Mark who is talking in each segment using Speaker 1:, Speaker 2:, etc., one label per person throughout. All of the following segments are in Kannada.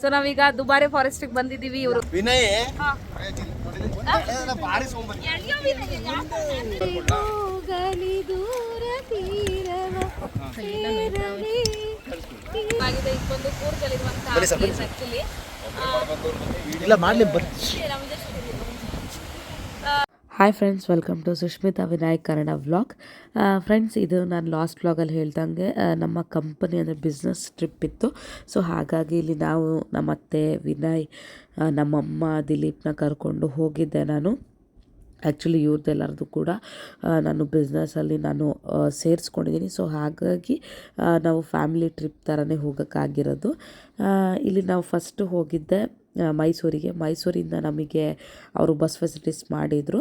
Speaker 1: ಸೊ ನಾವೀಗ ದುಬಾರೆ ಫಾರೆಸ್ಟ್ ಬಂದಿದ್ದೀವಿ ಇವರು
Speaker 2: ವಿನಯ್. ಇಲ್ಲ ಮಾಡ್ಲಿ ಬರ್
Speaker 3: hi friends welcome to Sushmita Vinayak Kannada vlog friends ಇದು ನಾನು ಲಾಸ್ಟ್ ವ್ಲಾಗಲ್ಲಿ ಹೇಳ್ದಂಗೆ ಆ, ನಮ್ಮ ಕಂಪನಿ ಅಂದರೆ ಬಿಸ್ನೆಸ್ ಟ್ರಿಪ್ ಇತ್ತು. ಸೊ ಹಾಗಾಗಿ ಇಲ್ಲಿ ನಾವು ನಮ್ಮ ಅತ್ತೆ ವಿನಯ್ ಆ, ನಮ್ಮಮ್ಮ ದಿಲೀಪ್ನ ಕರ್ಕೊಂಡು ಹೋಗಿದ್ದೆ ನಾನು. ಆ್ಯಕ್ಚುಲಿ ಇವ್ರದ್ದೆಲ್ಲರದ್ದು ಕೂಡ ಆ, ನಾನು ಬಿಸ್ನೆಸ್ಸಲ್ಲಿ ನಾನು ಸೇರಿಸ್ಕೊಂಡಿದ್ದೀನಿ ಸೊ ಹಾಗಾಗಿ ನಾವು ಫ್ಯಾಮಿಲಿ ಟ್ರಿಪ್ ಥರನೇ ಹೋಗೋಕ್ಕಾಗಿರೋದು. ಇಲ್ಲಿ ನಾವು ಫಸ್ಟು ಹೋಗಿದ್ದೆ ಮೈಸೂರಿಗೆ. ಮೈಸೂರಿಂದ ನಮಗೆ ಅವರು ಬಸ್ ಫೆಸಿಲಿಟೀಸ್ ಮಾಡಿದರು.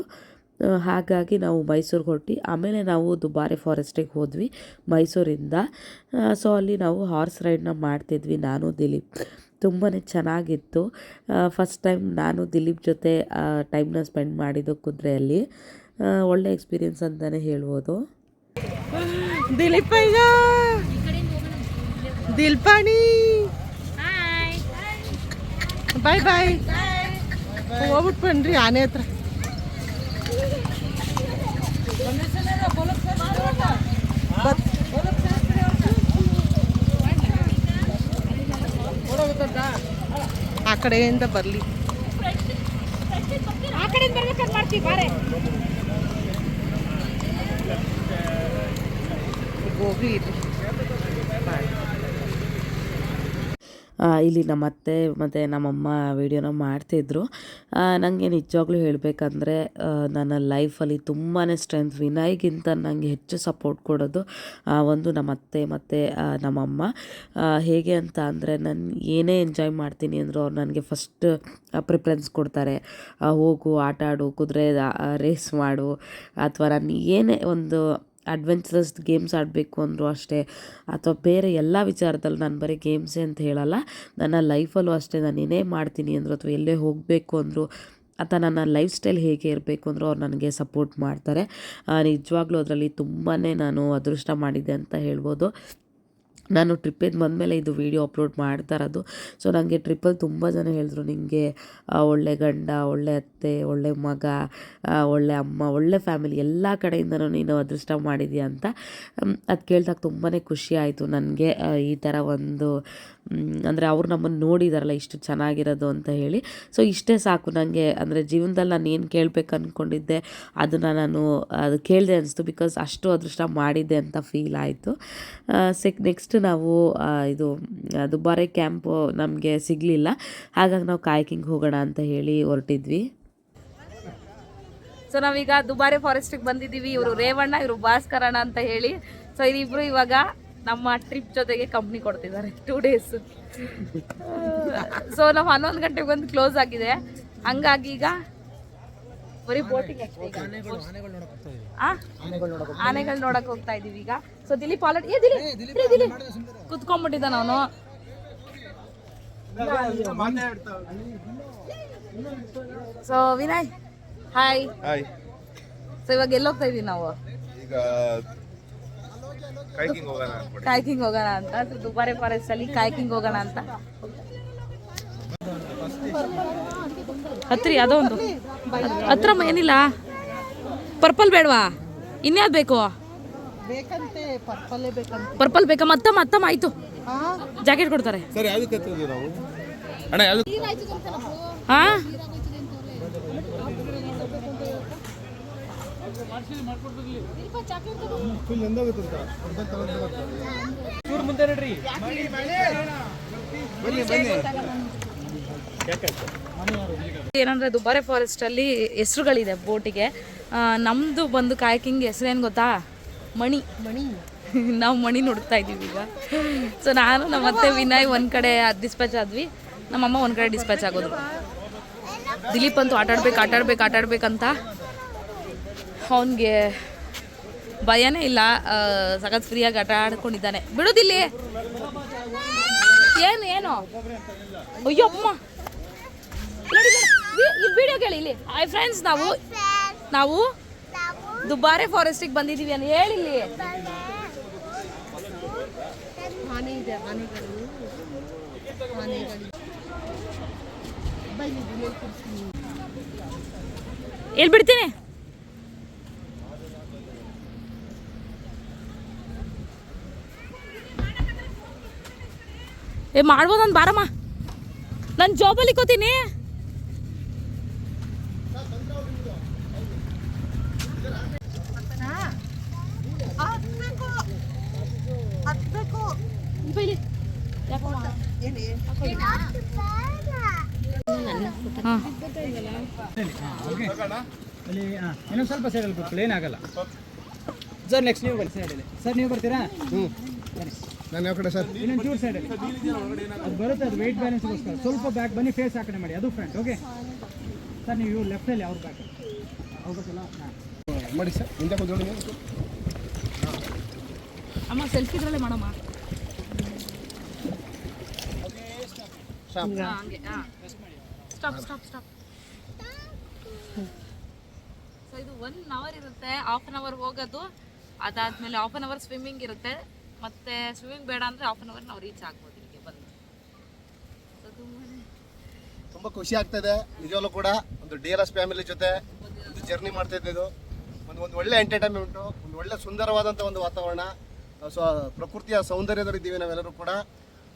Speaker 3: ಹಾಗಾಗಿ ನಾವು ಮೈಸೂರಿಗೆ ಹೊರಟಿ ಆಮೇಲೆ ನಾವು ದುಬಾರೆ ಫಾರೆಸ್ಟಿಗೆ ಹೋದ್ವಿ. ಮೈಸೂರಿಂದ ಸೊ ಅಲ್ಲಿ ನಾವು ಹಾರ್ಸ್ ರೈಡ್ನ ಮಾಡ್ತಿದ್ವಿ ನಾನು ದಿಲೀಪ್. ತುಂಬಾ ಚೆನ್ನಾಗಿತ್ತು. ಫಸ್ಟ್ ಟೈಮ್ ನಾನು ದಿಲೀಪ್ ಜೊತೆ ಟೈಮ್ನ ಸ್ಪೆಂಡ್ ಮಾಡಿದ್ದು ಕುದುರೆಯಲ್ಲಿ. ಒಳ್ಳೆ ಎಕ್ಸ್ಪೀರಿಯನ್ಸ್ ಅಂತಲೇ ಹೇಳ್ಬೋದು.
Speaker 4: ದಿಲೀಪ್ ದಿಲ್ಪಾಣಿ! ಬಾಯ್ ಬಾಯ್ ಹೋಗ್ಬಿಟ್ಟು ಬನ್ರಿ ಆನೆ ಹತ್ರ. ಆ ಕಡೆಯಿಂದ ಬರಲಿ.
Speaker 1: ಆ ಕಡೆಯಿಂದ ಬರ್ಬೇಕಂತ ಮಾಡ್ತೀವಿ ಬಾರೆ.
Speaker 4: ಹೋಗ್ಲಿ
Speaker 3: ಆ, ಇಲ್ಲಿ ನಮ್ಮ ಅತ್ತೆ ಮತ್ತು ನಮ್ಮಮ್ಮ ವೀಡಿಯೋನ ಮಾಡ್ತಿದ್ರು. ನನಗೆ ನಿಜವಾಗ್ಲೂ ಹೇಳಬೇಕಂದ್ರೆ ನನ್ನ ಲೈಫಲ್ಲಿ ತುಂಬಾ ಸ್ಟ್ರೆಂತ್ ವಿನಯ್ಗಿಂತ ನನಗೆ ಹೆಚ್ಚು ಸಪೋರ್ಟ್ ಕೊಡೋದು ಒಂದು ನಮ್ಮ ಅತ್ತೆ ಮತ್ತು ನಮ್ಮಮ್ಮ. ಹೇಗೆ ಅಂತ ಅಂದರೆ, ನಾನು ಏನೇ ಎಂಜಾಯ್ ಮಾಡ್ತೀನಿ ಅಂದರೂ ಅವ್ರು ನನಗೆ ಫಸ್ಟ್ ಪ್ರಿಫರೆನ್ಸ್ ಕೊಡ್ತಾರೆ. ಹೋಗು, ಆಟ ಆಡು, ಕುದುರೆ ರೇಸ್ ಮಾಡು, ಅಥವಾ ನಾನು ಏನೇ ಒಂದು ಅಡ್ವೆಂಚರಸ್ ಗೇಮ್ಸ್ ಆಡಬೇಕು ಅಂದರೂ ಅಷ್ಟೇ. ಅಥವಾ ಬೇರೆ ಎಲ್ಲ ವಿಚಾರದಲ್ಲಿ ನಾನು ಬರೀ ಗೇಮ್ಸೇ ಅಂತ ಹೇಳಲ್ಲ. ನನ್ನ ಲೈಫಲ್ಲೂ ಅಷ್ಟೇ ನಾನು ಏನೇ ಮಾಡ್ತೀನಿ ಅಂದರು ಅಥವಾ ಎಲ್ಲೇ ಹೋಗಬೇಕು ಅಂದರು, ಅಥವಾ ನನ್ನ ಲೈಫ್ ಸ್ಟೈಲ್ ಹೇಗೆ ಇರಬೇಕು ಅಂದರೂ ಅವ್ರು ನನಗೆ ಸಪೋರ್ಟ್ ಮಾಡ್ತಾರೆ. ನಿಜವಾಗ್ಲೂ ಅದರಲ್ಲಿ ತುಂಬಾ ನಾನು ಅದೃಷ್ಟ ಮಾಡಿದ್ದೆ ಅಂತ ಹೇಳ್ಬೋದು. ನಾನು ಟ್ರಿಪ್ಪಿಂದ ಬಂದಮೇಲೆ ಇದು ವೀಡಿಯೋ ಅಪ್ಲೋಡ್ ಮಾಡ್ತಾ ಇರೋದು. ಸೊ ನನಗೆ ಟ್ರಿಪ್ಪಲ್ಲಿ ತುಂಬ ಜನ ಹೇಳಿದ್ರು ನಿಮಗೆ ಒಳ್ಳೆ ಗಂಡ, ಒಳ್ಳೆ ಅತ್ತೆ, ಒಳ್ಳೆ ಮಗ ಒಳ್ಳೆ ಅಮ್ಮ, ಒಳ್ಳೆ ಫ್ಯಾಮಿಲಿ ಎಲ್ಲ ಕಡೆಯಿಂದನೂ ನೀನು ಅದೃಷ್ಟ ಮಾಡಿದೀಯ ಅಂತ. ಅದು ಕೇಳಿದಾಗ ತುಂಬಾ ಖುಷಿ ಆಯಿತು. ನನಗೆ ಈ ಥರ ಒಂದು ಅಂದರೆ ಅವ್ರು ನಮ್ಮನ್ನು ನೋಡಿದಾರಲ್ಲ ಇಷ್ಟು ಚೆನ್ನಾಗಿರೋದು ಅಂತ ಹೇಳಿ. ಸೊ ಇಷ್ಟೇ ಸಾಕು ನನಗೆ ಅಂದರೆ ಜೀವನದಲ್ಲಿ ನಾನು ಏನು ಕೇಳಬೇಕು ಅಂದ್ಕೊಂಡಿದ್ದೆ ಅದನ್ನು ನಾನು, ಅದು ಕೇಳಿದೆ ಅನಿಸ್ತು. ಬಿಕಾಸ್ ಅಷ್ಟು ಅದೃಷ್ಟ ಮಾಡಿದ್ದೆ ಅಂತ ಫೀಲ್ ಆಯಿತು. ಸೆಕ್ ನೆಕ್ಸ್ಟ್ ನಾವು ಇದು ದುಬಾರೆ ಕ್ಯಾಂಪು ನಮಗೆ ಸಿಗಲಿಲ್ಲ. ಹಾಗಾಗಿ ನಾವು ಕಾಯ್ಕಿಂಗ್ ಹೋಗೋಣ ಅಂತ ಹೇಳಿ ಹೊರಟಿದ್ವಿ.
Speaker 1: ಸೊ ನಾವೀಗ ದುಬಾರೆ ಫಾರೆಸ್ಟಿಗೆ ಬಂದಿದ್ದೀವಿ. ಇವರು ರೇವಣ್ಣ, ಇವರು ಭಾಸ್ಕರಣ ಅಂತ ಹೇಳಿ. ಸೊ ಇದಿಬ್ರು ಇವಾಗ ನಮ್ಮ ಟ್ರಿಪ್ ಜೊತೆಗೆ ಕಂಪ್ನಿ ಕೊಡ್ತಿದ್ದಾರೆ ಟೂ ಡೇಸ್ ಸೊ ನಾವು ಹನ್ನೊಂದು ಗಂಟೆಗೆ ಬಂದು ಕ್ಲೋಸ್ ಆಗಿದೆ. ಹಂಗಾಗಿ ಈಗ ಬರೀ ಬೋಟಿಂಗ್ ಆನೆಗಳು ನೋಡಕ್ ಹೋಗ್ತಾ ಇದೀವಿ ಈಗ. ಸೊ ದಿಲೀಪ್ ಆಲ್ರೆಡಿ ಕುತ್ಕೊಂಡ್ಬಿಟ್ಟಿದ್ದ ನಾನು. ಏ ದಿಲೀಪ್ ಕುತ್ಕೊಂಡ್ಬಿಟ್ಟಿದ್ದಾನ ಅವನು so Vinay hi
Speaker 2: hi
Speaker 1: so ಇವಾಗ ಎಲ್ಲೋಗ್ತಾ ಇದೀವಿ ನಾವು?
Speaker 2: ಈಗ ಹೋಗೋಣ
Speaker 1: ಕಾಯ್ಕಿಂಗ್ ಹೋಗೋಣ ಅಂತ ದುಬಾರಿ ದುಬಾರೆ ಫಾರೆಸ್ಟ್ ಅಲ್ಲಿ ಕಾಯ್ಕಿಂಗ್ ಹೋಗೋಣ ಅಂತ. ಹತ್ರಿ ಅದೋ ಒಂದು ಹತ್ರ ಏನಿಲ್ಲ? ಪರ್ಪಲ್ ಬೇಡವಾ? ಇನ್ಯಾವ್ದು ಬೇಕು?
Speaker 4: ಬೇಕಂತೆ ಪರ್ಪಲ್ಲೇ ಬೇಕಂತೆ.
Speaker 1: ಪರ್ಪಲ್ ಬೇಕಾ? ಮತ್ತಮ್ಮ ಮತ್ತಮ್ಮ ಆಯ್ತು.
Speaker 4: ಹಾ?
Speaker 1: ಜಾಕೆಟ್ ಕೊಡ್ತಾರೆ.
Speaker 2: ನಾವು ಅಣ್ಣ ಯಾವ್ದು
Speaker 1: ಹಾ ಏನಂದ್ರೆ ದುಬಾರೆ ಫಾರೆಸ್ಟ್ ಅಲ್ಲಿ ಹೆಸರುಗಳಿದೆ ಬೋಟಿಗೆ. ನಮ್ದು ಬಂದು ಕಾಯಕಿಂಗ್ ಹೆಸರೇನು ಗೊತ್ತಾ? ಮಣಿ. ಮಣಿ. ನಾವು ಮಣಿ ನೋಡ್ತಾ ಇದೀವಿ ಈಗ. ಸೊ ನಾನು ನಮ್ಮ ಅತ್ತೆ ವಿನಯ್ ಒಂದ್ ಕಡೆ ಡಿಸ್ಪ್ಯಾಚ್ ಆದ್ವಿ. ನಮ್ಮಮ್ಮ ಒಂದ್ ಕಡೆ ಡಿಸ್ಪ್ಯಾಚ್ ಆಗೋದು. ದಿಲೀಪ್ ಅಂತೂ ಆಟಾಡ್ಬೇಕು ಆಟಾಡ್ಬೇಕು ಆಟಾಡ್ಬೇಕಂತ. ಅವನಿಗೆ ಭಯನೇ ಇಲ್ಲ. ಸಖತ್ ಫ್ರೀಯಾಗಿ ಆಟ ಆಡ್ಕೊಂಡಿದ್ದಾನೆ. ಬಿಡೋದಿಲ್ಲಿ? ಏನು ಏನು? ಅಯ್ಯೋ ಅಮ್ಮ. ವಿಡಿಯೋ ಕೇಳಿ ಇಲ್ಲಿ. ಹಾಯ್ ಫ್ರೆಂಡ್ಸ್ ನಾವು ನಾವು ದುಬಾರೆ ಫಾರೆಸ್ಟಿಗೆ ಬಂದಿದ್ದೀವಿ ಅಂತ ಹೇಳಿ ಇಲ್ಲಿ.
Speaker 4: ಆನೆ ಇದೆ ಆನೆಗಳು ಆನೆಗಳು ಬೈಲಿ ಮೇಲೆ ಕೂರ್ಸ್ತೀನಿ
Speaker 1: ಎಲ್ಲಿ ಬಿಡ್ತೀನಿ ಏ ಮಾಡ್ಬೋದಂತ ಬಾರಮ್ಮ. ನಾನು ಜಾಬಲ್ಲಿ ಕೋತೀನಿ.
Speaker 5: ಇನ್ನೊಂದು ಸ್ವಲ್ಪ ಸೈಡಲ್ಲಿ ಪ್ಲೇನ್ ಆಗಲ್ಲ ಸರ್ ನೆಕ್ಸ್ಟ್ ನೀವು ಸರ್ ನೀವು ಬರ್ತೀರಾ ಹ್ಞೂ
Speaker 2: ನಾನು ಯಾವ ಕಡೆ ಸರ್?
Speaker 5: ಇನ್ನೊಂದು ಸೈಡ್ ಅದು ಬರುತ್ತೆ ಅದು ವೆಯ್ಟ್ ಬ್ಯಾಲೆನ್ಸ್ಗೋಸ್ಕರ ಸ್ವಲ್ಪ ಬ್ಯಾಕ್ ಬನ್ನಿ ಫೇಸ್ ಆ ಕಡೆ ಮಾಡಿ. ಅದು ಫ್ರೆಂಡ್ ಓಕೆ ಸರ್ ನೀವು ಇವ್ರು ಲೆಫ್ಟಲ್ಲಿ ಅವ್ರ ಬ್ಯಾಕ್
Speaker 2: ಮಾಡಿ ಸರ್ ಹಿಂದೆ ಕೂತ್ಕೊಳ್ಳಿ
Speaker 1: ಅಮ್ಮ ಸೆಲ್ಫಿ ಇದ್ರಲ್ಲೇ ಮಾಡಮ್ಮ.
Speaker 2: Stop.
Speaker 1: ಹಾ, ಹಂಗೆ ಸ್ಟಾಪ್ ಸ್ಟಾಪ್ ಸ್ಟಾಪ್ ಸೊ ಇದು ಒನ್ ಅವರ್ ಇರುತ್ತೆ ಹಾಫ್ ಅನ್ ಅವರ್ ಹೋಗೋದು. ಅದಾದ್ಮೇಲೆ ಹಾಫ್ ಅನ್ ಅವರ್ ಸ್ವಿಮ್ಮಿಂಗ್ ಇರುತ್ತೆ. ಮತ್ತೆ ಸ್ವಿಮ್ಮಿಂಗ್ ಬೇಡ ಅಂದ್ರೆ ಹಾಫ್ ಅನ್ ಅವರ್ ನಾವು ರೀಚ್ ಆಗ್ಬೋದು ಇಲ್ಲಿಗೆ ಬಂದು.
Speaker 2: ತುಂಬಾ ಖುಷಿ ಆಗ್ತದೆ. ನಿಜವಾಗ್ಲೂ ಕೂಡ ಒಂದು ಡಿ ಎಲ್ ಎಸ್ ಫ್ಯಾಮಿಲಿ ಜೊತೆ ಒಂದು ಜರ್ನಿ ಮಾಡ್ತಾ ಇದ್ದಿದ್ದು ಒಂದು ಒಂದು ಒಳ್ಳೆ ಎಂಟರ್ಟೈನ್ಮೆಂಟು ಒಂದು ಒಳ್ಳೆ ಸುಂದರವಾದಂಥ ಒಂದು ವಾತಾವರಣ. ಸೊ ಪ್ರಕೃತಿಯ ಸೌಂದರ್ಯದಲ್ಲಿ ಇದ್ದೀವಿ ನಾವೆಲ್ಲರೂ ಕೂಡ.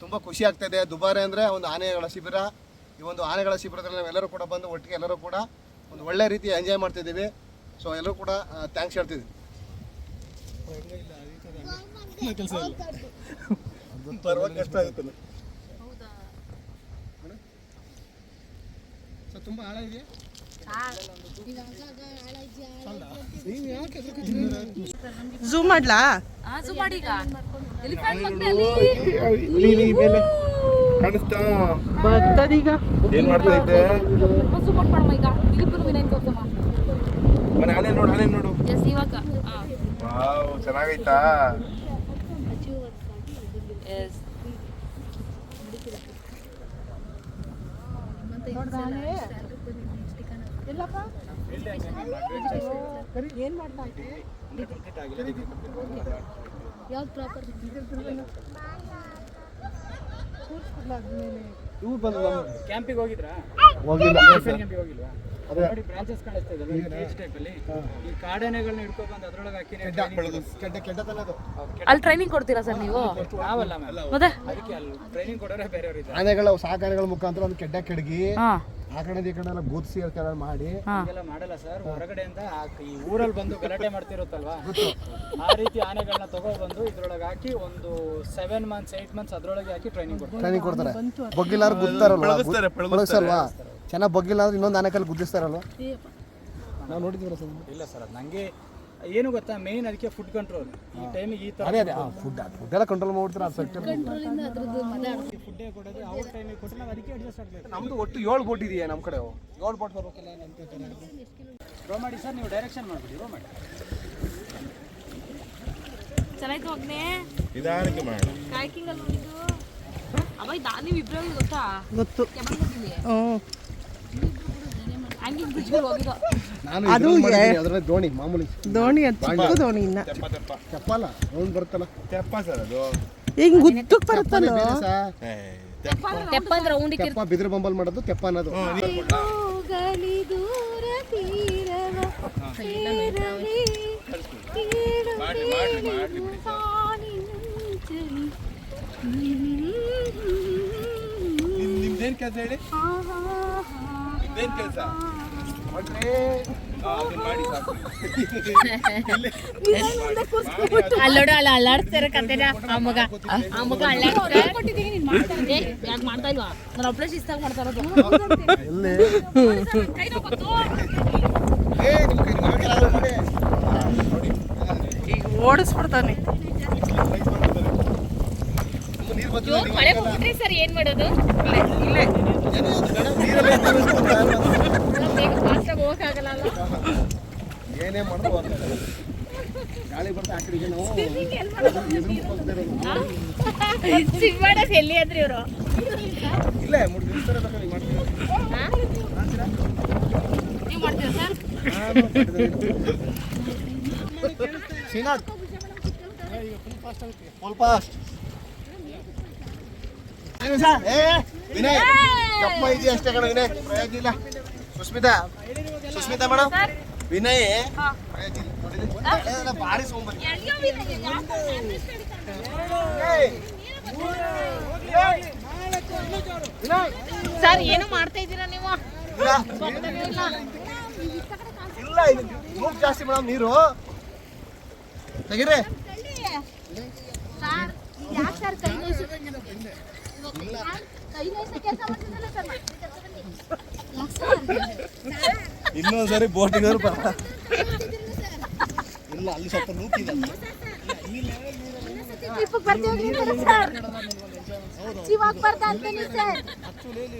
Speaker 2: ತುಂಬ ಖುಷಿ ಆಗ್ತಾಯಿದೆ ದುಬಾರೆ ಅಂದರೆ ಒಂದು ಆನೆಗಳ ಶಿಬಿರ. ಈ ಒಂದು ಆನೆಗಳ ಶಿಬಿರದಲ್ಲಿ ನಾವೆಲ್ಲರೂ ಕೂಡ ಬಂದು ಒಟ್ಟಿಗೆ ಎಲ್ಲರೂ ಕೂಡ ಒಂದು ಒಳ್ಳೆ ರೀತಿ ಎಂಜಾಯ್ ಮಾಡ್ತಿದ್ದೀವಿ. ಸೊ ಎಲ್ಲರೂ ಕೂಡ ಥ್ಯಾಂಕ್ಸ್ ಹೇಳ್ತಿದ್ದೀವಿ ಬರುವಾಗ ಕಷ್ಟ ಆಗುತ್ತೆ ಸೊ ತುಂಬ ಆಳ ಇದೆಯಾ?
Speaker 4: ಝೂಮ್ ಮಾಡ್ಲಾ? ಬರ್ತದೀಗ
Speaker 2: ಏನ್ ಮಾಡ್ತಾ ಇದ್ದೆ? ಮನೆ ಆನೆ ನೋಡು ಆನೆ ನೋಡು.
Speaker 1: ಎಸ್ ಇವಾಗ.
Speaker 2: ವಾವ್ ಚೆನ್ನಾಗೈತಾ?
Speaker 1: ಎಸ್
Speaker 4: ಎಲ್ಲಪ್ಪ? ಏನ್ ಮಾಡ್ತಾ
Speaker 2: ಇವ್ರು ಬಂದು
Speaker 5: ಕ್ಯಾಂಪಿಗೆ ಹೋಗಿದ್ರಾ?
Speaker 2: ಹೋಗಿಲ್ಲ
Speaker 5: ಕ್ಯಾಂಪಿಗೆ ಹೋಗಿಲ್ವಾ? ನೋಡಿ ಬ್ರಾಂಚಸ್ ಕಾಣಿಸ್ತಾ ಇದೆ. ಕೇಜ್ ಟೈಪಲ್ಲಿ ಈ ಕಾಡಾನೆಗಳನ್ನ ಹಿಡ್ಕೊಂಡು ಬಂದು ಅದ್ರೊಳಗೆ ಹಾಕಿ
Speaker 2: ಕೆಟ್ಟ ಕೆಟ್ಟತನ ಅದು.
Speaker 1: ಅಲ್ಲಿ ಟ್ರೈನಿಂಗ್ ಕೊಡ್ತೀರಾ ಸರ್ ನೀವು?
Speaker 5: ನಾವಲ್ಲ ಮ್ಯಾಮ್
Speaker 1: ಮತ್ತೆ?
Speaker 5: ಅದಕ್ಕೆ ಅಲ್ಲಿ ಟ್ರೈನಿಂಗ್ ಕೊಡೋರೆ ಬೇರೆಯವರು ಇದ್ದಾರೆ.
Speaker 2: ಆನೆಗಳ ಸಾಕಾನೆಗಳ ಮುಖಾಂತರ ಒಂದು ಕೆಡ್ಡ ಕೆಡಗಿ ಆ ಕಡೆ ಈ ಕಡೆ ಎಲ್ಲ ಗೂದ್ಸಿ ಅದಕ್ಕೆಲ್ಲ ಮಾಡಿ.
Speaker 5: ಹೀಗೆಲ್ಲ ಮಾಡಲ್ಲ ಸರ್ ಹೊರಗಡೆಯಿಂದ ಈ ಊರಲ್ಲಿ ಬಂದು ಗಲಾಟೆ ಮಾಡ್ತಿರುತ್ತಲ್ವಾ? ಆ ರೀತಿ ಆನೆಗಳನ್ನ ತಗೊಬಂದು ಇದ್ರೊಳಗೆ ಹಾಕಿ ಒಂದು ಸೆವೆನ್ ಮಂತ್ಸ್ ಏಟ್ ಮಂತ್ಸ್ ಅದ್ರೊಳಗೆ ಹಾಕಿ ಟ್ರೈನಿಂಗ್ ಕೊಡ್ತಾರೆ.
Speaker 2: ಟ್ರೈನಿಂಗ್ ಕೊಡ್ತಾರೆ. ಬೊಗ್ಗಿಲ್ಲಾರು ಗುದ್ದಾರಲ್ವಾ ಚೆನ್ನಾಗಿ ಬಗ್ಗಿಲ್ಲ ಅಂದ್ರೆ ಇನ್ನೊಂದು ಆನೆಕಲ್ಲಿ ಗುದ್ದಿಸ್ತಾರಲ್ವ ನಾವು ನೋಡಿದ್ದೀವಿ ಸರ್
Speaker 5: ಇಲ್ಲ ಸರ್ ಅದು ನನಗೆ ಏನು ಗೊತ್ತಾ ಮೇನ್ ಅದಕ್ಕೆ ಫುಡ್ ಕಂಟ್ರೋಲ್ ಈ ಟೈಮಿಗೆ ಈ ಥರ
Speaker 2: ಅದೇ ಅದೇ ಫುಡ್ ಫುಡ್ ಎಲ್ಲ ಕಂಟ್ರೋಲ್ ಮಾಡ್ಬಿಡ್ತಾರೆ? ಅದು ಸೆಕ್ಟರ್
Speaker 5: ಫುಡ್ಡೇ ಕೊಡೋದು ಅವ್ರ ಟೈಮಿಗೆ ಕೊಟ್ಟು ನಾವು ಅದಕ್ಕೆ ಅಡ್ಜಸ್ಟ್ ಆಗಬೇಕು.
Speaker 2: ನಮ್ದು ಒಟ್ಟು ಏಳು ಬೋಟ್ ಇದೆಯಾ ನಮ್ಮ ಕಡೆ? ಏಳು ಬೋಟ್ ಬರ್ಬೇಕಲ್ಲ
Speaker 5: ರೋ ಮಾಡಿ ಸರ್ ನೀವು ಡೈರೆಕ್ಷನ್ ಮಾಡ್ಬಿಡಿ ರೋ ಮಾಡಿ.
Speaker 1: ಚೆನ್ನಾಯ್ತು ಹೋಗ್ನೆ
Speaker 2: ನಿಧಾನಕ್ಕೆ ಮಾಡಿ.
Speaker 1: ಕಾಯ್ಕಿಂಗ್ ಅಲ್ಲಿ ನೋಡಿದ್ದು ಅವ ದಾನಿ ನೀವು ಇಬ್ರು ಗೊತ್ತಾ?
Speaker 4: ಗೊತ್ತು. ಹ್ಞೂ
Speaker 1: ಹ್ಯಾಂಗಿಂಗ್ ಬ್ರಿಡ್ಜ್ ಹೋಗಿದ್ದು
Speaker 2: ನಾನು
Speaker 4: ಅದು
Speaker 2: ಅದರಲ್ಲಿ ದೋಣಿ ಮಾಮೂಲಿ.
Speaker 4: ದೋಣಿ ಅಂತ ಚಿಕ್ಕ ದೋಣಿ ಇನ್ನ.
Speaker 2: ಚಪ್ಪಲ್ಲ ಅವ್ನು ಬರುತ್ತಲ್ಲ. ತೆಪ್ಪ ಸರ್ ಅದು.
Speaker 4: ಹಿಂಗ್ ಗುತ್ತಕ್ ಬರುತ್ತಲ್ಲ.
Speaker 1: ತೆಪ್ಪ. ರೌಂಡ್
Speaker 2: ತೆಪ್ಪ ಬಿದಿರು ಬಂಬಲ್ ಮಾಡೋದು ತೆಪ್ಪ ಅನ್ನೋದು.
Speaker 1: ಗಲಿ ದೂರ ತೀರವ ಸೇರಲಿ
Speaker 2: ನಿಮ್ದೇನು ಕೆಲಸ ಹೇಳಿ? ಕೆಲಸ?
Speaker 6: ಅಲ್ಲೋಡು ಅಲ್ಲ ಅಲ್ಲಾಡ್ತಾರೆ ಕತೆನ. ಆ ಮಗ ಆ ಮಗ ಅಲ್ಲಾಡ್ತಾರೆ
Speaker 1: ಯಾಕೆ ಮಾಡ್ತಾ ಇಲ್ವಾ? ನಾನು ಒಬ್ಬಳೆ ಶಿಸ್ತಾಗಿ ಮಾಡ್ತಾ ಇರೋದು.
Speaker 4: ಈಗ ಓಡಿಸ್ಬಿಡ್ತಾನೆ.
Speaker 6: ಮಳೆ ಸರ್ ಏನ್ ಮಾಡೋದು?
Speaker 4: ಇಲ್ಲೇ
Speaker 2: ನೀರಲ್ಲಿ ಏನೇ ಮಾಡೋದು. ಗಾಳಿ ಬರ್ತಾ ಆ ಕಡೆಗೆ ನಾವು ಎದುರು ಹೋಗ್ತಾ ಇರೋದು.
Speaker 6: ಸಿಂಬಾಡಸ್ ಎಲ್ಲಿ ಅಂದ್ರಿ ಇವರು.
Speaker 2: ಇಲ್ಲೇ ಮೂರು ದಿವಸ ಬೇಕಾದ್ರೆ ಮಾಡ್ತೀವಿ
Speaker 1: ನೀವು ಮಾಡ್ತೀರಾ? ಸರ್?
Speaker 2: ಶ್ರೀನಾಥ್. Full fast. ಏ ವಿನಯ್ ಕಪ್ಪ ಇದೆಯಾ ಅಷ್ಟೇ ಕಣ ವಿನಯ್ ಪ್ರಯೋಜನ ಇಲ್ಲ. ಸುಸ್ಮಿತಾ. ಸುಸ್ಮಿತಾ ಮೇಡಮ್ ವಿನಯ್. ಭಾರಿ ಸೋಂಬರಿ
Speaker 6: ಸರ್ ಏನು ಮಾಡ್ತಾ ಇದ್ದೀರಾ ನೀವು?
Speaker 2: ಇಲ್ಲ. ಇದು ಜಾಸ್ತಿ ಮೇಡಮ್ ನೀರು. ತೆಗಿರಿ.
Speaker 6: ಕೈ ನೋಯ್ಸು ಕೈ ನೋಯ್ಸೋ ಕೆಲಸ ಮಾಡ್ತಿದ್ದಲ್ಲ ಸರ್?
Speaker 2: ಇನ್ನೊಂದ್ಸರಿ ಬೋಟಿಗೆ ಇಲ್ಲ ಅಲ್ಲಿ ಸ್ವಲ್ಪ ನೂಕಿದೆ.
Speaker 6: ಟ್ರಿಪ್ಪಿಗೆ ಬರ್ತೀವಿ ಸರ್. ಹಚ್ಚಿವಾಗ ಬರ್ದ ಅಂತಾನೆ ಸರ್.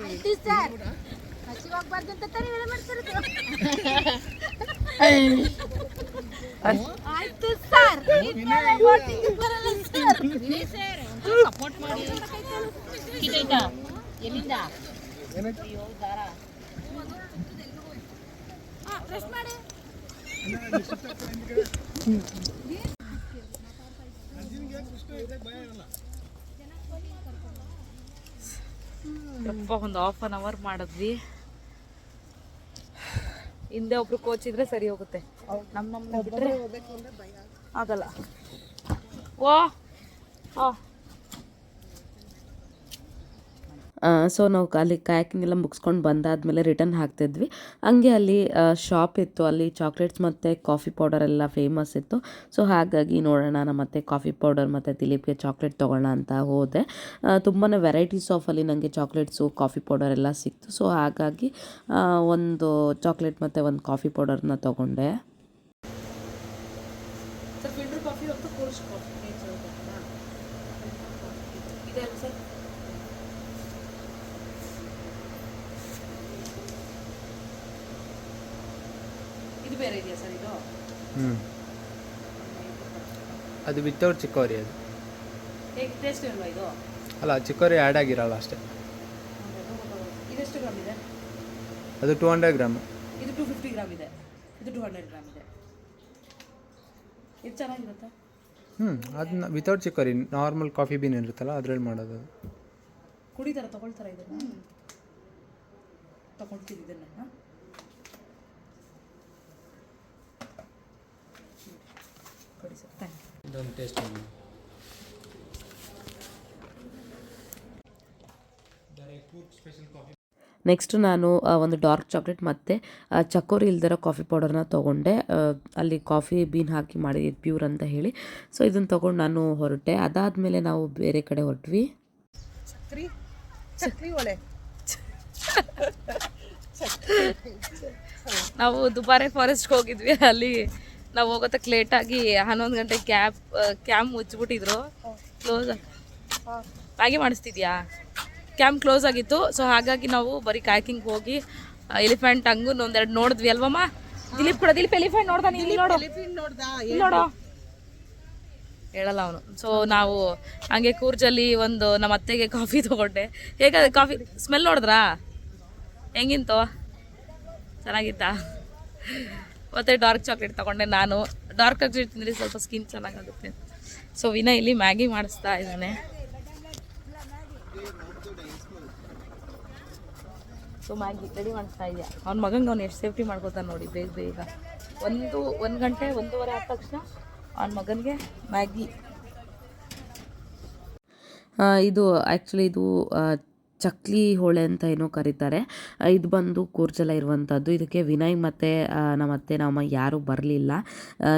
Speaker 6: ಅಂತೀವಿ ಸರ್. ಬರ್ದ ಅಂತ ತಾನೇ ಹೇಳ ಮಾಡ್ತಿರೋದು. ಆಯ್ತು ಸರ್. ಬರಲ್ಲ ಸರ್. ಸಪೋರ್ಟ್ ಮಾಡಿ. ಎಲ್ಲಿಂದ?
Speaker 1: ಯಪ್ಪ ಒಂದು ಹಾಫ್ ಅನ್ ಅವರ್ ಮಾಡಿದ್ವಿ. ಹಿಂದೆ ಒಬ್ರು ಕೋಚ್ ಇದ್ರೆ ಸರಿ ಹೋಗುತ್ತೆ. ನಮ್ಮ ಬಿಟ್ರೆ ಆಗಲ್ಲ. ಓ ಆ.
Speaker 3: ಸೊ ನಾವು ಅಲ್ಲಿ ಕಾಯಕಿಂಗ್ ಎಲ್ಲ ಮುಗಿಸ್ಕೊಂಡು ಬಂದಾದಮೇಲೆ ರಿಟರ್ನ್ ಹಾಕ್ತಿದ್ವಿ. ಹಂಗೆ ಅಲ್ಲಿ ಶಾಪ್ ಇತ್ತು. ಅಲ್ಲಿ ಚಾಕ್ಲೇಟ್ಸ್ ಮತ್ತು ಕಾಫಿ ಪೌಡರ್ ಎಲ್ಲ ಫೇಮಸ್ ಇತ್ತು. ಸೊ ಹಾಗಾಗಿ ನೋಡೋಣ ನಾನು ಮತ್ತೆ ಕಾಫಿ ಪೌಡರ್ ಮತ್ತು ದಿಲೀಪ್ಗೆ ಚಾಕ್ಲೇಟ್ ತೊಗೊಳ್ಳೋಣ ಅಂತ ಹೋದೆ. ತುಂಬಾ ವೆರೈಟೀಸ್ ಆಫ್ ಅಲ್ಲಿ ನನಗೆ ಚಾಕ್ಲೇಟ್ಸು ಕಾಫಿ ಪೌಡರ್ ಎಲ್ಲ ಸಿಕ್ತು. ಸೊ ಹಾಗಾಗಿ ಒಂದು ಚಾಕ್ಲೇಟ್ ಮತ್ತು ಒಂದು ಕಾಫಿ ಪೌಡರ್ನ ತೊಗೊಂಡೆ
Speaker 1: ಸರ್ ಫಿಲ್ಟರ್ ಕಾಫಿ ಮತ್ತು ಕೋಲ್ಡ್ ಕಾಫಿ ಇದೆ ಅಲ್ಲ ಸರ್ ಇದು ಬೇರೆ ಇದೆಯಾ ಸರ್ ಇದು?
Speaker 5: ಹ್ಞೂ ಅದು ವಿತೌಟ್ ಚಿಕ್ಕೋರಿ ಅದು.
Speaker 1: ಹೇಗೆ ಟೇಸ್ಟ್ ಇಲ್ವಾ ಇದು?
Speaker 5: ಅಲ್ಲ ಚಿಕ್ಕೋರಿ ಆ್ಯಡ್ ಆಗಿರಲ್ಲ ಅಷ್ಟೇ.
Speaker 1: ಇದೆಷ್ಟು ಗ್ರಾಮ್ ಇದೆ?
Speaker 5: ಅದು ಟೂ ಹಂಡ್ರೆಡ್ ಗ್ರಾಮ್
Speaker 1: ಇದು ಟೂ ಫಿಫ್ಟಿ ಗ್ರಾಮ್ ಇದೆ. ಇದು ಟೂ ಹಂಡ್ರೆಡ್ ಗ್ರಾಮ್ ಇದೆ. ಇದು ಚೆನ್ನಾಗಿರುತ್ತಾ?
Speaker 5: ಹ್ಞೂ ಅದನ್ನ without chicory normal coffee bean ಇರುತ್ತಲ್ಲ ಅದ್ರಲ್ಲಿ ಮಾಡೋದು. ಅದು
Speaker 1: ಕುಡಿತಾರ ತಗೊಳ್ತಾರ ಇದನ್ನ? ತಗೊಳ್ತೀವಿ ಇದನ್ನ ಹಾ? ಕೊಡಿ
Speaker 5: ಇದೊಂದು ಟೇಸ್ಟ್
Speaker 3: ನೆಕ್ಸ್ಟು ನಾನು ಒಂದು ಡಾರ್ಕ್ ಚಾಕ್ಲೇಟ್ ಮತ್ತು ಚಕೋರಿ ಇಲ್ದಿರೋ ಕಾಫಿ ಪೌಡರ್ನ ತೊಗೊಂಡೆ. ಅಲ್ಲಿ ಕಾಫಿ ಬೀನ್ ಹಾಕಿ ಮಾಡಿದ್ದು ಪ್ಯೂರ್ ಅಂತ ಹೇಳಿ. ಸೊ ಇದನ್ನು ತೊಗೊಂಡು ನಾನು ಹೊರಟೆ. ಅದಾದಮೇಲೆ ನಾವು ಬೇರೆ ಕಡೆ ಹೊರಟ್ವಿ.
Speaker 4: ಚಕ್ರಿ? ಚಕ್ರಿ ಒಲೆ.
Speaker 1: ನಾವು ದುಬಾರೆ ಫಾರೆಸ್ಟ್ಗೆ ಹೋಗಿದ್ವಿ. ಅಲ್ಲಿ ನಾವು ಹೋಗೋತಕ್ಕೆ ಲೇಟಾಗಿ ಹನ್ನೊಂದು ಗಂಟೆ ಕ್ಯಾಬ್ ಕ್ಯಾಮ್ ಮುಚ್ಚಿಬಿಟ್ಟಿದ್ರು. ಕ್ಲೋಸ್ ಹಾಗೆ ಮಾಡಿಸ್ತಿದ್ಯಾ? ಕ್ಯಾಂಪ್ ಕ್ಲೋಸ್ ಆಗಿತ್ತು. ಸೊ ಹಾಗಾಗಿ ನಾವು ಬರೀ ಕ್ಯಾಕಿಂಗ್ ಹೋಗಿ ಎಲಿಫೆಂಟ್ ಹಂಗು ಒಂದೆರಡು ನೋಡಿದ್ವಿ ಅಲ್ವಮ್ಮ? ದಿಲೀಪ್ ಕೂಡ ದಿಲೀಪ್ ಎಲಿಫೆಂಟ್ ನೋಡ್ದ ಇಲ್ಲಿ ನೋಡು. ನೋಡು. ಹೇಳಲ್ಲ ಅವನು. ಸೊ ನಾವು ಹಂಗೆ ಕೂರ್ಜಲ್ಲಿ ಒಂದು ನಮ್ಮ ಅತ್ತೆಗೆ ಕಾಫಿ ತೊಗೊಂಡೆ. ಹೇಗಾದ್ರೆ ಕಾಫಿ ಸ್ಮೆಲ್ ನೋಡಿದ್ರಾ? ಹೆಂಗಿಂತೋ ಚೆನ್ನಾಗಿತ್ತಾ? ಮತ್ತು ಡಾರ್ಕ್ ಚಾಕ್ಲೇಟ್ ತಗೊಂಡೆ ನಾನು. ಡಾರ್ಕ್ ಚಾಕ್ಲೇಟ್ ತಿಂದರೆ ಸ್ವಲ್ಪ ಸ್ಕಿನ್ ಚೆನ್ನಾಗಾಗುತ್ತೆ. ಸೊ ವಿನ ಇಲ್ಲಿ ಮ್ಯಾಗಿ ಮಾಡಿಸ್ತಾ ಇದ್ದಾನೆ. ಸೊ ಮ್ಯಾಗಿ ರೆಡಿ ಮಾಡಿಸ್ತಾ ಇದೆಯಾ? ಅವ್ನ ಮಗಂಗೆ ಅವ್ನು ಎಷ್ಟು ಸೇಫ್ಟಿ ಮಾಡ್ಕೋತಾನೆ ನೋಡಿ, ಬೇಗ ಬೇಗ. ಒಂದು ಒಂದು ಗಂಟೆ, ಒಂದೂವರೆ ಆದ ತಕ್ಷಣ ಅವನ ಮಗನಿಗೆ ಮ್ಯಾಗಿ
Speaker 3: ಇದು ಆ್ಯಕ್ಚುಲಿ ಇದು ಚಕ್ಲಿ ಹೋಳೆ ಅಂತ ಏನೋ ಕರೀತಾರೆ. ಇದು ಬಂದು ಕೂರ್ಜಲ ಇರುವಂಥದ್ದು ಇದಕ್ಕೆ ವಿನಯ್ ಮತ್ತು ನಮ್ಮ ಅತ್ತೆ ನಮ್ಮ ಯಾರೂ ಬರಲಿಲ್ಲ.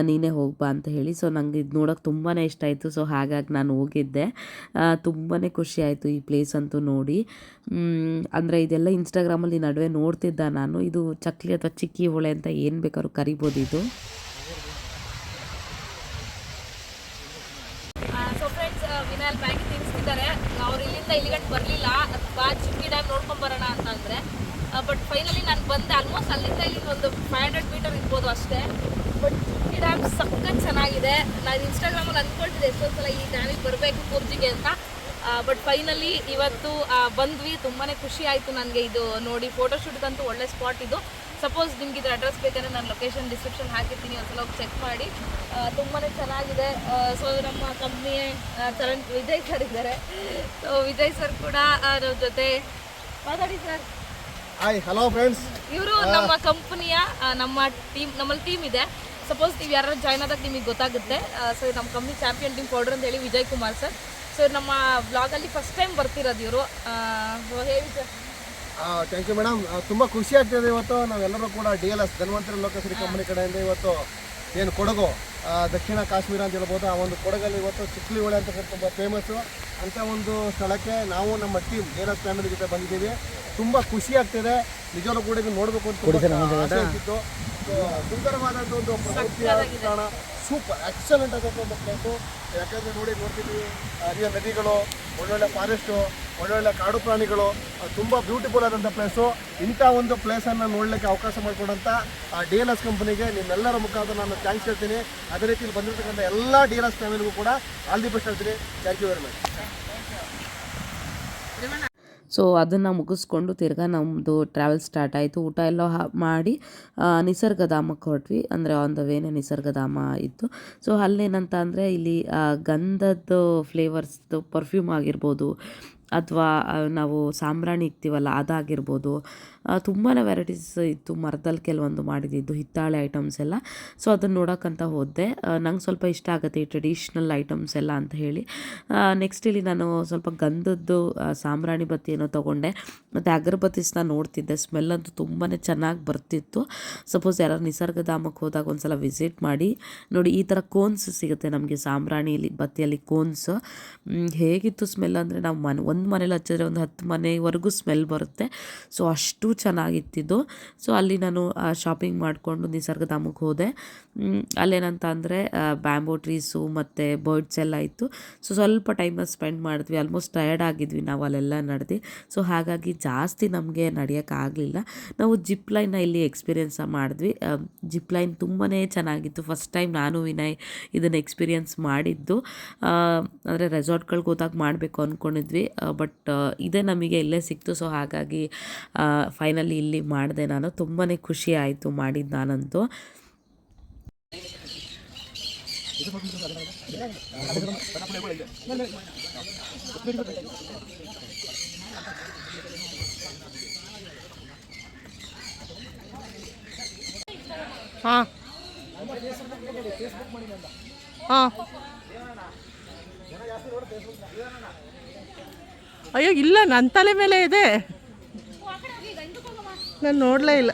Speaker 3: ನೀನೇ ಹೋಗ್ಬಾ ಅಂತ ಹೇಳಿ. ಸೊ ನನಗೆ ಇದು ನೋಡೋಕೆ ತುಂಬಾ ಇಷ್ಟ ಆಯಿತು. ಸೊ ಹಾಗಾಗಿ ನಾನು ಹೋಗಿದ್ದೆ. ತುಂಬಾ ಖುಷಿ ಆಯಿತು ಈ ಪ್ಲೇಸ್ ಅಂತೂ ನೋಡಿ. ಅಂದರೆ ಇದೆಲ್ಲ ಇನ್ಸ್ಟಾಗ್ರಾಮಲ್ಲಿ ನಡುವೆ ನೋಡ್ತಿದ್ದ ನಾನು. ಇದು ಚಕ್ಲಿ ಅಥವಾ ಚಿಕ್ಕಿ ಹೋಳೆ ಅಂತ ಏನು ಬೇಕಾದ್ರೂ ಕರಿಬೋದು ಇದು
Speaker 1: ಸೊ ಫ್ರೆಂಡ್ಸ್ ವಿನಯಲ್ ಮ್ಯಾಗಿ ತಿನ್ನಿಸ್ತಿದ್ದಾರೆ ಅವ್ರು ಇಲ್ಲಿಂದ ಇಲ್ಲಿಗಂಟು ಬರಲಿಲ್ಲ ಬಾ ಚಿಕ್ಕಿ ಡ್ಯಾಮ್ ನೋಡ್ಕೊಂಡ್ ಬರೋಣ ಅಂತಂದರೆ ಬಟ್ ಫೈನಲಿ ನಾನು ಬಂದೆ ಆಲ್ಮೋಸ್ಟ್ ಅಲ್ಲಿಂದ ಇಲ್ಲಿಗೆ ಒಂದು ಫೈವ್ ಹಂಡ್ರೆಡ್ ಮೀಟರ್ ಇರ್ಬೋದು ಅಷ್ಟೇ. ಬಟ್ ಈ ಡ್ಯಾಮ್ ಸಖತ್ ಚೆನ್ನಾಗಿದೆ. ನಾನು ಇನ್ಸ್ಟಾಗ್ರಾಮಲ್ಲಿ ಅಂದ್ಕೊಳ್ತಿದ್ದೆ ಎಷ್ಟೊಂದು ಸಲ ಈ ಡ್ಯಾಮಿಗೆ ಬರಬೇಕು ಕುರ್ಜಿಗೆ ಅಂತ. ಬಟ್ ಫೈನಲಿ ಇವತ್ತು ಬಂದ್ವಿ. ತುಂಬಾ ಖುಷಿ ಆಯಿತು ನನಗೆ ಇದು ನೋಡಿ. ಫೋಟೋಶೂಟ್ಗಂತೂ ಒಳ್ಳೆ ಸ್ಪಾಟ್ ಇದು. ಸಪೋಸ್ ನಿಮ್ಗೆ ಇದ್ರ ಅಡ್ರೆಸ್ ಬೇಕಾದ್ರೆ ನಾನು ಲೊಕೇಶನ್ ಡಿಸ್ಕ್ರಿಪ್ಷನ್ ಹಾಕಿರ್ತೀನಿ. ಒಂದ್ಸಲ ಹೋಗಿ ಚೆಕ್ ಮಾಡಿ. ತುಂಬಾ ಚೆನ್ನಾಗಿದೆ. ಸೊ ನಮ್ಮ ಕಂಪ್ನಿ ಚರಣ್ ವಿಜಯ್ ಸರ್ ಇದ್ದಾರೆ. ಸೊ ವಿಜಯ್ ಸರ್ ಕೂಡ ನಮ್ಮ ಜೊತೆ ಮಾತಾಡಿ ಸರ್
Speaker 2: ಹಾಯ್ ಹಲೋ ಫ್ರೆಂಡ್ಸ್
Speaker 1: ಇವರು ನಮ್ಮ ಕಂಪನಿಯ ನಮ್ಮ ಟೀಮ್ ನಮ್ಮಲ್ಲಿ ಟೀಮ್ ಇದೆ. ಸಪೋಸ್ ನೀವು ಯಾರು ಜಾಯ್ನ್ ಆದಾಗ ನಿಮಗೆ ಗೊತ್ತಾಗುತ್ತೆ. ಸೊ ನಮ್ಮ ಕಂಪ್ನಿ ಚಾಂಪಿಯನ್ ಟೀಮ್ ಪೌಡರ್ ಅಂತ ಹೇಳಿ ವಿಜಯ್ ಕುಮಾರ್ ಸರ್ ಸೊ ನಮ್ಮ ಬ್ಲಾಗಲ್ಲಿ ಫಸ್ಟ್ ಟೈಮ್ ಬರ್ತಿರೋದು ಇವರು. ಹೇಳಿ ಸರ್
Speaker 2: ಥ್ಯಾಂಕ್ ಯು ಮೇಡಮ್ ತುಂಬ ಖುಷಿ ಆಗ್ತಿದೆ ಇವತ್ತು. ನಾವೆಲ್ಲರೂ ಕೂಡ ಡಿ ಎಲ್ ಎಸ್ ಧನ್ವಂತರಿ ಲೋಕಸರಿ ಕಂಪನಿ ಕಡೆಯಿಂದ ಇವತ್ತು ಏನು ಕೊಡಗು ಆ, ದಕ್ಷಿಣ ಕಾಶ್ಮೀರ ಅಂತ ಹೇಳ್ಬೋದು ಆ ಒಂದು ಕೊಡಗಲ್ಲಿ ಇವತ್ತು ಚಿಕ್ಕಲಿ ಹೊಳೆ ಅಂತ ತುಂಬ ಫೇಮಸ್ಸು ಅಂಥ ಒಂದು ಸ್ಥಳಕ್ಕೆ ನಾವು ನಮ್ಮ ಟೀಮ್ ಏರಸ್ ಫ್ಯಾಮಿಲಿ ಜೊತೆ ಬಂದಿದ್ದೀವಿ. ತುಂಬ ಖುಷಿ ಆಗ್ತಿದೆ. ನಿಜವಾಗ್ಲೂ ಕೂಡ ಇದು ನೋಡಬೇಕು ಅಂತ ಆಸೆ ಸುಂದರವಾದಂಥ ಒಂದು ಪ್ರಕೃತಿಯ ತಾಣ ಸೂಪರ್ ಎಕ್ಸಲೆಂಟ್ ಆದಂಥ ಒಂದು ಪ್ಲೇಸು ಯಾಕಂದರೆ ನೋಡಿ, ನೋಡ್ತಿದ್ದೀವಿ ಹರಿಯುವ ನದಿಗಳು, ಒಳ್ಳೊಳ್ಳೆ ಫಾರೆಸ್ಟು ಒಳ್ಳೊಳ್ಳೆ ಕಾಡು ಪ್ರಾಣಿಗಳು ತುಂಬ ಬ್ಯೂಟಿಫುಲ್ ಆದಂಥ ಪ್ಲೇಸು ಇಂಥ ಒಂದು ಪ್ಲೇಸನ್ನು ನೋಡಲಿಕ್ಕೆ ಅವಕಾಶ ಮಾಡಿಕೊಡಂಥ ಡಿ ಎಲ್ ಎಸ್ ಕಂಪನಿಗೆ ನಿಮ್ಮೆಲ್ಲರ ಮುಖಾಂತರ ನಾನು ಥ್ಯಾಂಕ್ಸ್ ಹೇಳ್ತೀನಿ. ಅದೇ ರೀತಿಯಲ್ಲಿ ಬಂದಿರತಕ್ಕಂಥ ಎಲ್ಲ ಡಿ ಎಲ್ ಎಸ್ ಫ್ಯಾಮಿಲಿಗೂ ಕೂಡ ಆಲ್ ದಿ ಬೆಸ್ಟ್ ಹೇಳ್ತೀನಿ. Thank you very much
Speaker 3: so ಅದನ್ನು ಮುಗಿಸ್ಕೊಂಡು ತಿರ್ಗಾ ನಮ್ಮದು ಟ್ರಾವೆಲ್ ಸ್ಟಾರ್ಟ್ ಆಯಿತು. ಊಟ ಎಲ್ಲ ಮಾಡಿ ನಿಸರ್ಗಧಾಮಕ್ಕೆ ಹೊರಟ್ವಿ ಅಂದರೆ ಆನ್ ದ ವೇನೇ ನಿಸರ್ಗಧಾಮ ಇತ್ತು. ಸೊ ಅಲ್ಲೇನಂತ ಅಂದರೆ ಇಲ್ಲಿ ಗಂಧದ ಗಂಧದ್ದು ಫ್ಲೇವರ್ಸ್ದು ಪರ್ಫ್ಯೂಮ್ ಆಗಿರ್ಬೋದು ಅಥವಾ ನಾವು ಸಾಂಬ್ರಾಣಿ ಇಕ್ತೀವಲ್ಲ, ಅದಾಗಿರ್ಬೋದು ತುಂಬಾ ವೆರೈಟೀಸ್ ಇತ್ತು, ಮರದಲ್ಲಿ ಕೆಲವೊಂದು ಮಾಡಿದ್ದು, ಹಿತ್ತಾಳೆ ಐಟಮ್ಸ್ ಎಲ್ಲ. ಸೊ ಅದನ್ನು ನೋಡೋಕ್ಕಂತ ಹೋದೆ ನಂಗೆ ಸ್ವಲ್ಪ ಇಷ್ಟ ಆಗುತ್ತೆ ಈ ಟ್ರೆಡಿಷ್ನಲ್ ಐಟಮ್ಸ್ ಎಲ್ಲ ಅಂತ ಹೇಳಿ. ನೆಕ್ಸ್ಟ್ ಇಲ್ಲಿ ನಾನು ಸ್ವಲ್ಪ ಗಂಧದ್ದು ಸಾಂಬ್ರಾಣಿ ಬತ್ತಿ ಏನೋ ತೊಗೊಂಡೆ. ಮತ್ತು ಅಗರಬತ್ತೀಸ್ನ ನೋಡ್ತಿದ್ದೆ. ಸ್ಮೆಲ್ ಅಂತೂ ತುಂಬಾ ಚೆನ್ನಾಗಿ ಬರ್ತಿತ್ತು. ಸಪೋಸ್ ಯಾರು ನಿಸರ್ಗಧಾಮಕ್ಕೆ ಹೋದಾಗ ಒಂದು ಸಲ ವಿಸಿಟ್ ಮಾಡಿ. ನೋಡಿ, ಈ ಥರ ಕೋನ್ಸ್ ಸಿಗುತ್ತೆ ನಮಗೆ ಸಾಂಬ್ರಾಣಿಲಿ, ಬತ್ತಿಯಲ್ಲಿ ಕೋನ್ಸ್ ಹೇಗಿತ್ತು ಸ್ಮೆಲ್ ಅಂದರೆ ನಾವು ಮನೆ ಒಂದು ಮನೇಲಿ ಹಚ್ಚಿದ್ರೆ ಒಂದು ಹತ್ತು ಮನೆವರೆಗೂ ಸ್ಮೆಲ್ ಬರುತ್ತೆ. ಸೊ, ಅಷ್ಟು ಚೆನ್ನಾಗಿತ್ತಿದ್ದು. ಸೊ, ಅಲ್ಲಿ ನಾನು ಶಾಪಿಂಗ್ ಮಾಡಿಕೊಂಡು ನಿಸರ್ಗಧಾಮಕ್ಕೆ ಹೋದೆ. ಅಲ್ಲೇನಂತ ಅಂದರೆ ಬ್ಯಾಂಬೋ ಟ್ರೀಸು ಮತ್ತು ಬರ್ಡ್ಸ್ ಎಲ್ಲ ಇತ್ತು. ಸೊ, ಸ್ವಲ್ಪ ಟೈಮ್ನ ಸ್ಪೆಂಡ್ ಮಾಡಿದ್ವಿ. ಆಲ್ಮೋಸ್ಟ್ ಟಯರ್ಡ್ ಆಗಿದ್ವಿ ನಾವು ಅಲ್ಲೆಲ್ಲ ನಡೆದು. ಸೊ, ಹಾಗಾಗಿ ಜಾಸ್ತಿ ನಮಗೆ ನಡೆಯೋಕ್ಕಾಗಲಿಲ್ಲ ನಾವು ಜಿಪ್ ಲೈನ್ನ ಇಲ್ಲಿ ಎಕ್ಸ್ಪೀರಿಯೆನ್ಸ್ ಮಾಡಿದ್ವಿ. ಜಿಪ್ ಲೈನ್ ತುಂಬಾ ಚೆನ್ನಾಗಿತ್ತು. ಫಸ್ಟ್ ಟೈಮ್ ನಾನು, ವಿನಯ್, ಇದನ್ನು ಎಕ್ಸ್ಪೀರಿಯೆನ್ಸ್ ಮಾಡಿದ್ದು. ಅಂದರೆ ರೆಸಾರ್ಟ್ಗಳಿಗೆ ಹೋದಾಗ ಮಾಡಬೇಕು ಅಂದ್ಕೊಂಡಿದ್ವಿ ಬಟ್ ಇದೇ ನಮಗೆ ಇಲ್ಲೇ ಸಿಕ್ತು. ಸೊ ಹಾಗಾಗಿ ಫೈನಲಿ ಇಲ್ಲಿ ಮಾಡಿದೆ ನಾನು. ತುಂಬಾ ಖುಷಿ ಆಯಿತು ಮಾಡಿದ್ದು ನಾನಂತೂ.
Speaker 4: ಹಾಂ. ಹಾಂ. ಅಯ್ಯೋ ಇಲ್ಲ ನನ್ನ ತಲೆ ಮೇಲೆ ಇದೆ ನಾನು ನೋಡಲೇ ಇಲ್ಲ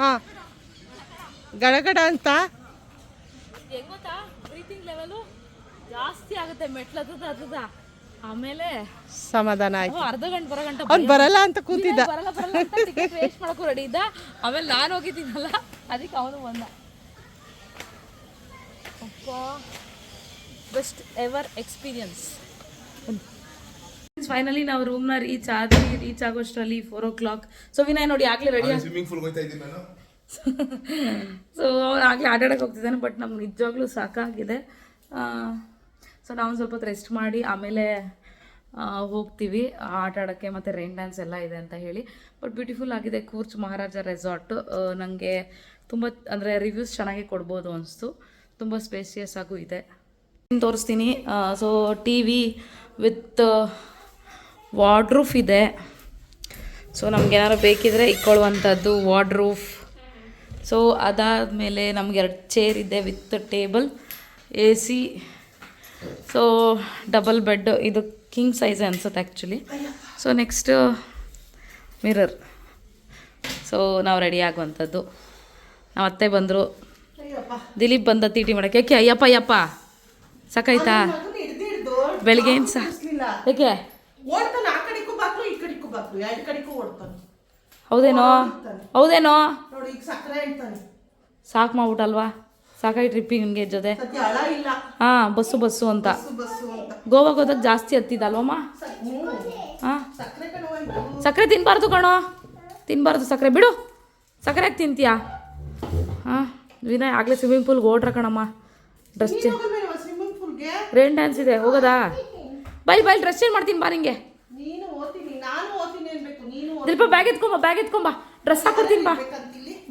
Speaker 4: ಹಾಂ. ಗಡಗಡ ಅಂತ?
Speaker 1: ಹೆಂಗ್ ಗೊತ್ತಾ? ಬ್ರೀತಿಂಗ್ ಲೆವೆಲು ಜಾಸ್ತಿ ಆಗುತ್ತೆ ಮೆಟ್ಲದ ಹತ್ತದ ಆಮೇಲೆ
Speaker 4: ಸಮಾಧಾನ ಆಯ್ತು.
Speaker 1: ಅರ್ಧ ಗಂಟೆ ಬರೋ ಗಂಟೆ
Speaker 4: ಅವ್ನು ಬರಲ್ಲ ಅಂತ ಕೂತಿದ್ದ.
Speaker 1: ಬರಲ್ಲ ಬರಲ್ಲ ಅಂತ ಟಿಕೆಟ್ ವೇಸ್ಟ್ ಮಾಡಕ್ಕೂ ರೆಡಿ ಇದ್ದ. ಆಮೇಲೆ ನಾನು ಹೋಗಿದ್ದೀನಲ್ಲ ಅದಕ್ಕೆ ಅವನು ಬಂದ. ಅಪ್ಪ ಬೆಸ್ಟ್ ಎವರ್ ಎಕ್ಸ್ಪೀರಿಯನ್ಸ್ ಫೈನಲಿ ನಾವು ರೂಮ್ನ ರೀಚ್ ಆದ್ವಿ ರೀಚ್ ಆಗೋಷ್ಟರಲ್ಲಿ four o'clock so Vinay ನೋಡಿ ಆಗ್ಲೇ ರೆಡಿ
Speaker 2: ಸ್ವಿಮ್ಮಿಂಗ್ ಫೂಲ್ ಹೋಗ್ತಾ ಇದ್ದೀನಿ ನಾನು.
Speaker 1: ಸೊ ಆಗಲೇ ಆಟಾಡಕ್ಕೆ ಹೋಗ್ತಿದ್ದಾನೆ ಬಟ್ ನಮ್ಗೆ ನಿಜವಾಗ್ಲೂ ಸಾಕಾಗಿದೆ. ಸೊ ನಾವು ಸ್ವಲ್ಪ ಹೊತ್ತು ರೆಸ್ಟ್ ಮಾಡಿ ಆಮೇಲೆ ಹೋಗ್ತೀವಿ. ಆಟ ಆಡೋಕ್ಕೆ ಮತ್ತು ರೈನ್ ಡ್ಯಾನ್ಸ್ ಎಲ್ಲ ಇದೆ ಅಂತ ಹೇಳಿ. ಬಟ್ ಬ್ಯೂಟಿಫುಲ್ ಆಗಿದೆ ಕೂರ್ಚ್ ಮಹಾರಾಜ ರೆಸಾರ್ಟ್ ನನಗೆ ತುಂಬ ಅಂದರೆ ರಿವ್ಯೂಸ್ ಚೆನ್ನಾಗಿ ಕೊಡ್ಬೋದು ಅನಿಸ್ತು. ತುಂಬ ಸ್ಪೇಸಿಯಸ್ ಆಗೂ ಇದೆ. ತೋರಿಸ್ತೀನಿ. So T V with wardrobe ಇದೆ. ಸೊ ನಮ್ಗೆ ಏನಾದ್ರು ಬೇಕಿದ್ರೆ ಇಕ್ಕೊಳ್ಳುವಂಥದ್ದು ವಾರ್ಡ್ರೂಫ್. ಸೊ ಅದಾದಮೇಲೆ ನಮ್ಗೆ ಎರಡು ಚೇರ್ ಇದೆ with table A C. So double bed ಇದು ಕಿಂಗ್ ಸೈಜ್ ಅನ್ಸುತ್ತೆ actually so next mirror. So ನಾವು ರೆಡಿ ಆಗುವಂಥದ್ದು. ನಾವು ಅತ್ತೆ ಬಂದರು. ದಿಲೀಪ್ ಬಂದ ತೀಟಿ ಮಾಡೋಕ್ಕೆ. ಯಾಕೆ ಅಯ್ಯಪ್ಪ ಅಯ್ಯಪ್ಪ. ಸಾಕಾಯ್ತಾ ಬೆಳಗ್ಗೆ ಏನು ಸಾಕೆ ಯಾಕೆ
Speaker 4: ಓಡ್ತಾನೆ ಆ ಕಡೆಗೂ ಬಾಕ್ಲು ಈ ಕಡೆಗೂ ಬಾಕ್ಲು ಎರಡು ಕಡೆಗೂ ಓಡ್ತಾನೆ.
Speaker 1: ಹೌದೇನೋ? ಹೌದೇನೋ?
Speaker 4: ನೋಡಿ ಈಗ ಸಕ್ಕರೆ ಹೇಳ್ತಾನೆ
Speaker 1: ಸಾಕು ಮಾಡ್ಬಿಟ್ಟಲ್ವಾ? ಸಾಕಾಗಿ ಟ್ರಿಪ್ಪಿಗೆ ನಿಮಗೆ ಜೊತೆ. ಹಾ ಬಸ್ಸು ಬಸ್ಸು ಅಂತ. ಗೋವಾಗ ಹೋದಾಗ ಜಾಸ್ತಿ ಹತ್ತಿದಲ್ವಮ್ಮ ಹಾಂ.
Speaker 4: ಸಕ್ಕರೆ
Speaker 1: ತಿನ್ನಬಾರ್ದು ಕಣೋ. ತಿನ್ನಬಾರ್ದು ಸಕ್ಕರೆ. ಬಿಡು. ಸಕ್ಕರೆ ಯಾಕೆ ತಿಂತೀಯಾ? ಹಾಂ ವಿನಯ್ ಆಗಲೇ ಸ್ವಿಮ್ಮಿಂಗ್ ಪೂಲ್ಗೆ ಓಡ್ರ ಕಣಮ್ಮ. ಡ್ರೆಸ್ ಚೇಂಜ್ ರೇನ್ ಡ್ಯಾನ್ಸ್ ಇದೆ ಹೋಗೋದಾ? ಬೈ ಬೈ ಡ್ರೆಸ್ ಚೇಂಜ್ ಮಾಡ್ತೀನಿ ಬಾ ನಿಂಗೆ.
Speaker 4: ನೀನು ಓದ್ತೀನಿ ನಾನು ಓದ್ತೀನಿ ಅನ್ಬೇಕು ನೀನು
Speaker 1: ಸ್ವಲ್ಪ ಬ್ಯಾಗ್ ಎತ್ಕೊಂಬ ಬ್ಯಾಗ್ ಎತ್ಕೊಂಬ ಡ್ರೆಸ್ ಹಾಕೊಡ್ತೀನಿ ಬಾ.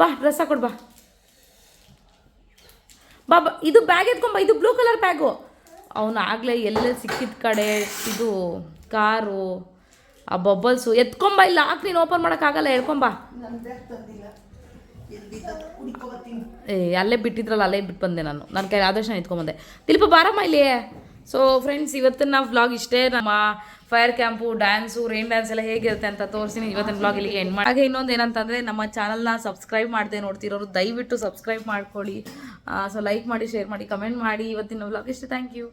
Speaker 1: ಬಾ. ಡ್ರೆಸ್ ಹಾಕೊಡ್ ಬಾ. ಬಾ ಬಾ ಇದು ಬ್ಯಾಗ್ ಎತ್ಕೊಂಬ ಇದು ಬ್ಲೂ ಕಲರ್ ಬ್ಯಾಗು ಅವನು ಆಗಲೇ ಎಲ್ಲ ಸಿಕ್ಕಿದ ಕಡೆ ಇದು ಕಾರು ಆ ಬಬ್ಬಲ್ಸು ಎತ್ಕೊಂಬ ಇಲ್ಲ ಹಾಕಿ ನೀನು ಓಪನ್ ಮಾಡೋಕ್ಕಾಗಲ್ಲ ಹೇಳ್ಕೊಂಬ ಏ ಅಲ್ಲೇ ಬಿಟ್ಟಿದ್ರಲ್ಲ ಅಲ್ಲೇ ಬಿಟ್ಟು ಬಂದೆ ನಾನು ನನ್ನ ಕೈ ಆದರ್ಶ ಎತ್ಕೊಂಬಂದೆ ತಿಳ್ಪ ಬಾರಮ್ಮ ಇಲ್ಲಿ. ಸೊ ಫ್ರೆಂಡ್ಸ್ ಇವತ್ತಿನ ವ್ಲಾಗ್ ಇಷ್ಟೇ. ನಮ್ಮ fire camp dance rain dance ಎಲ್ಲ ಹೇಗಿರುತ್ತೆ ಅಂತ ತೋರಿಸಿ ಇವತ್ತಿನ ವ್ಲಾಗ್ ಇಲ್ಲಿಗೆ ಎಂಡ್ ಮಾಡಿ ಹಾಗೆ ಇನ್ನೊಂದು ಏನಂತಂದರೆ, ನಮ್ಮ ಚಾನಲ್ನ ಸಬ್ಸ್ಕ್ರೈಬ್ ಮಾಡದೆ ನೋಡ್ತಿರೋರು, ದಯವಿಟ್ಟು ಸಬ್ಸ್ಕ್ರೈಬ್ ಮಾಡ್ಕೊಳ್ಳಿ. ಸೊ ಲೈಕ್ ಮಾಡಿ ಶೇರ್ ಮಾಡಿ ಕಮೆಂಟ್ ಮಾಡಿ. ಇವತ್ತಿನ ವ್ಲಾಗ್ ಇಷ್ಟೇ. Thank you